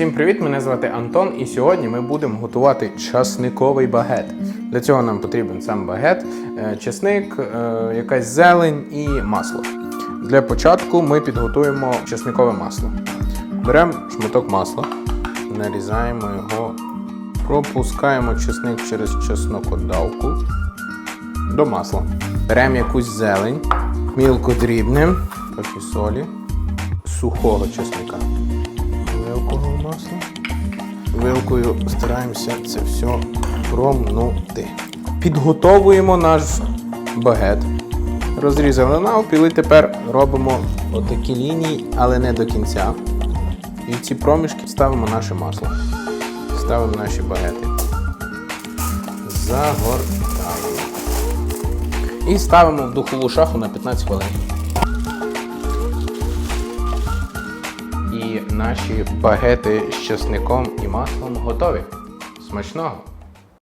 Всім привіт! Мене звати Антон, і сьогодні ми будемо готувати часниковий багет. Для цього нам потрібен сам багет, е, часник, е, якась зелень і масло. Для початку ми підготуємо часникове масло. Беремо шматок масла, нарізаємо його, пропускаємо часник через чеснокодавку до масла. Беремо якусь зелень, мілко дрібнем, трохи солі, сухого чесника вилкового масла. Вилкою стараємося це все промнути. Підготовуємо наш багет. Розрізали навпіл і тепер робимо отакі лінії, але не до кінця. І в ці проміжки ставимо наше масло. Ставимо наші багети. Загортаємо. І ставимо в духову шафу на 15 хвилин. І наші багети з часником і маслом готові. Смачного!